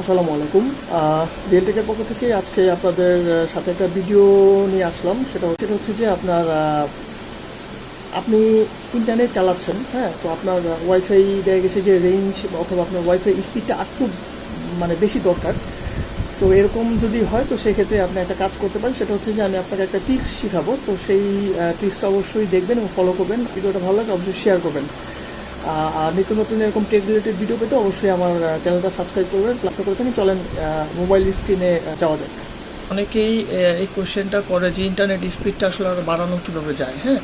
আসসালামু আলাইকুম। রিয়েলটেকের পক্ষ থেকে আজকে আপনাদের সাথে একটা ভিডিও নিয়ে আসলাম। সেটা সেটা হচ্ছে যে আপনার আপনি ইন্টারনেট চালাচ্ছেন হ্যাঁ? তো আপনার ওয়াইফাই দেখা গেছে যে রেঞ্জ অথবা আপনার ওয়াইফাই স্পিডটা আর খুব মানে বেশি দরকার। তো এরকম যদি হয়, তো সেক্ষেত্রে আপনি একটা কাজ করতে পারেন। সেটা হচ্ছে যে আমি আপনাকে একটা টিপস শেখাবো। তো সেই টিপসটা অবশ্যই দেখবেন এবং ফলো করবেন। ভিডিওটা ভালো লাগে অবশ্যই শেয়ার করবেন। আর নিত্য নতুন এরকম টেক রিলেটেড ভিডিও পেতে অবশ্যই আমার চ্যানেলটা সাবস্ক্রাইব করবেন। প্লাস করে থাকেন, চলেন মোবাইল স্ক্রিনে যাওয়া যাক। অনেকেই এই কোশ্চেনটা করে যে ইন্টারনেট স্পিডটা আসলে আরও বাড়ানো কীভাবে যায় হ্যাঁ?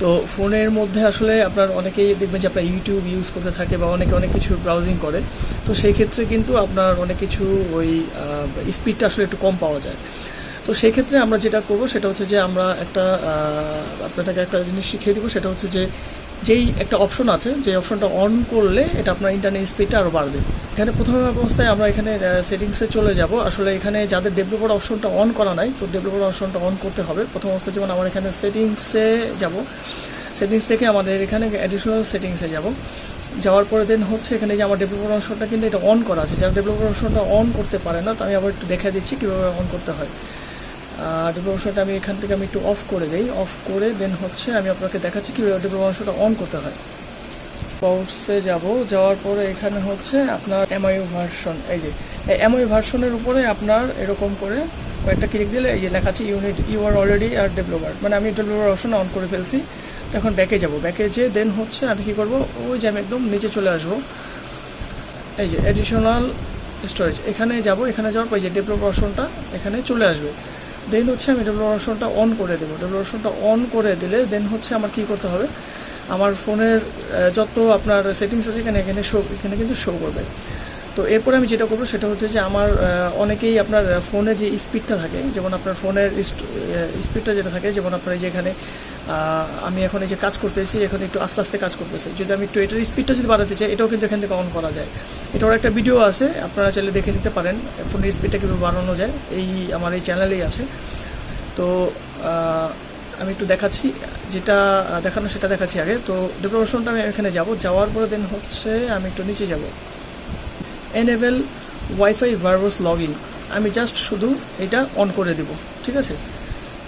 তো ফোনের মধ্যে আসলে আপনার অনেকেই দেখবেন যে আপনার ইউটিউব ইউজ করতে থাকে বা অনেকে অনেক কিছু ব্রাউজিং করে। তো সেই ক্ষেত্রে কিন্তু আপনার অনেক কিছু ওই স্পিডটা আসলে একটু কম পাওয়া যায়। তো সেই ক্ষেত্রে আমরা যেটা করব সেটা হচ্ছে যে আমরা একটা আপনাদেরকে একটা জিনিস শিখিয়ে দিব, সেটা হচ্ছে যে যেই একটা অপশন আছে যে অপশনটা অন করলে এটা আপনার ইন্টারনেট স্পিডটা আরও বাড়বে। এখানে প্রথমে অবস্থায় আমরা এখানে সেটিংসে চলে যাব। আসলে এখানে যাদের ডেভেলপার অপশনটা অন করা নাই, তো ডেভেলপার অপশনটা অন করতে হবে। প্রথম অবস্থায় যেমন আমার এখানে সেটিংসে যাব। সেটিংস থেকে আমাদের এখানে অ্যাডিশনাল সেটিংসে যাব। যাওয়ার পরে দেন হচ্ছে এখানে যে আমার ডেভেলপার অপশনটা কিন্তু এটা অন করা আছে। যারা ডেভেলপার অপশনটা অন করতে পারে না, তো আমি আবার একটু দেখা দিচ্ছি কীভাবে অন করতে হয়। ডেভেলপার অপশনটা আমি এখান থেকে আমি একটু অফ করে দেই। অফ করে দেন হচ্ছে আমি আপনাকে দেখাচ্ছি কীভাবে ডেভেলপার অপশনটা অন করতে হয়। পাউটসে যাব, যাওয়ার পরে এখানে হচ্ছে আপনার এমআইউ ভার্সন এই যে এমআইউ ভার্সনের উপরে আপনার এরকম করে কয়েকটা ক্লিক দিলে এই যে লেখা আছে unit you are already are developer মানে আমি ডেভেলপার অপশন অন করে ফেলছি তো এখন ব্যাকে যাব। ব্যাকে যে দেন হচ্ছে আমি কী করব? ওই যে আমি একদম নিচে চলে আসব। এই যে অ্যাডিশনাল স্টোরেজ এখানে যাব, এখানে যাওয়ার পর যে ডেভেলপার অপশনটা এখানে চলে আসবে। দেন হচ্ছে আমি ডেভেলপার অপশনটা অন করে দেবো। ডেভেলপার অপশনটা অন করে দিলে দেন হচ্ছে আমার কি করতে হবে? আমার ফোনের যত আপনার সেটিংস আছে এখানে এখানে শো এখানে কিন্তু শো করবে। তো এরপরে আমি যেটা করব সেটা হচ্ছে যে আমার অনেকেই আপনার ফোনে যে স্পিডটা থাকে, যেমন আপনার ফোনের স্পিডটা যেটা থাকে, যেমন আপনার এই যে এখানে আমি এখন এই যে কাজ করতেছি, এখন একটু আস্তে আস্তে কাজ করতেছি। যদি আমি একটু এটার স্পিডটা যদি বাড়াতে চাই, এটাও কিন্তু এখান থেকে অন করা যায়। এটার একটা ভিডিও আছে, আপনারা চাইলে দেখে নিতে পারেন, ফোনের স্পিডটা কীভাবে বাড়ানো যায়, এই আমার এই চ্যানেলেই আছে। তো আমি একটু দেখাচ্ছি, যেটা, দেখানো সেটা দেখাচ্ছি আগে। তো ডেভেলপশনটা আমি এখানে যাব, যাওয়ার পরে দেন হচ্ছে, আমি একটু নিচে যাব। Enable wifi verbose log in আমি জাস্ট শুধু এটা অন করে দেব, ঠিক আছে?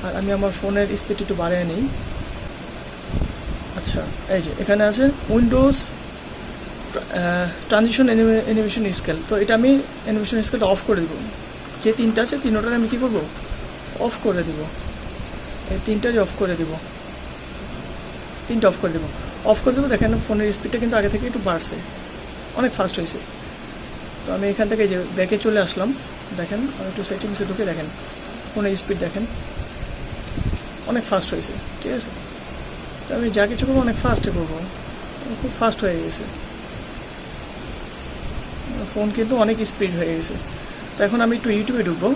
আর আমি আমার ফোনের স্পিড একটু বাড়িয়ে নিই। আচ্ছা এই যে, এখানে আছে উইন্ডোজ ট্রানজিশন অ্যানিমেশন স্কেল তো এটা আমি অ্যানিমেশন স্কেলটা অফ করে দেবো। যে তিনটা আছে, তিনটার আমি কী করব? অফ করে দিব। এই তিনটারই অফ করে দিব। তিনটা অফ করে দেবো। অফ করে দেবো, দেখেন ফোনের স্পিডটা কিন্তু আগে থেকে একটু বাড়ছে। অনেক ফাস্ট হয়েছে। তো আমি এখান থেকে যে ব্যাকে চলে আসলাম, দেখেন আমি একটু সেটিংসে ঢুকে দেখেন ফোনের স্পিড দেখেন। অনেক ফাস্ট হয়েছে, ঠিক আছে? তো আমি যা কিছু করব, অনেক ফাস্টে করব। খুব ফাস্ট হয়ে গেছে। ফোন কিন্তু অনেক স্পিড হয়ে গেছে। তো এখন আমি একটু ইউটিউবে ঢুকবো।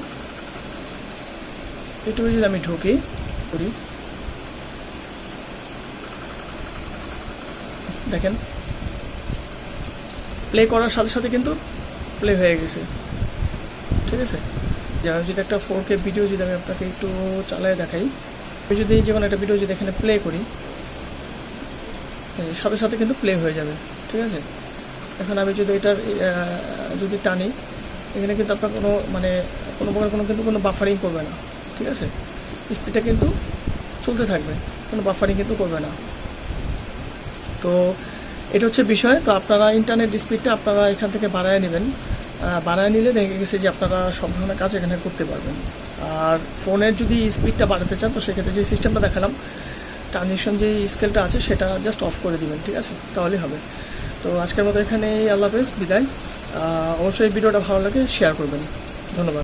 ইউটিউবে যদি আমি ঢুকি, করি। দেখেন। প্লে করার সাথে সাথে কিন্তু প্লে হয়ে গেছে। ঠিক আছে? যে যদি একটা ফোর কে ভিডিও যদি আমি আপনাকে একটু চালায় দেখাই, আমি যদি যেমন একটা ভিডিও যদি এখানে প্লে করি সাথে সাথে কিন্তু প্লে হয়ে যাবে। ঠিক আছে? এখন আমি যদি এটার যদি টানি, এখানে কিন্তু আপনার কোনো মানে কোনো প্রকার কোনো কিন্তু কোনো বাফারিং করবে না। ঠিক আছে? স্পিডটা কিন্তু চলতে থাকবে, কোনো বাফারিং কিন্তু করবে না। তো এটা হচ্ছে বিষয়। তো আপনারা ইন্টারনেট স্পিডটা আপনারা এখান থেকে বাড়ায় নেবেন। বাড়ায় নিলে দেখে গেছে যে আপনারা সব ধরনের কাজ এখানে করতে পারবেন। আর ফোনের যদি স্পিডটা বাড়াতে চান, তো সেক্ষেত্রে যে সিস্টেমটা দেখালাম ট্রানজিশন যে স্কেলটা আছে, সেটা জাস্ট অফ করে দিবেন, ঠিক আছে? তাহলেই হবে। তো আজকের মতো এখানে আল্লাহ হাফেজ, বিদায়। অবশ্যই ভিডিওটা ভালো লাগে শেয়ার করবেন। ধন্যবাদ।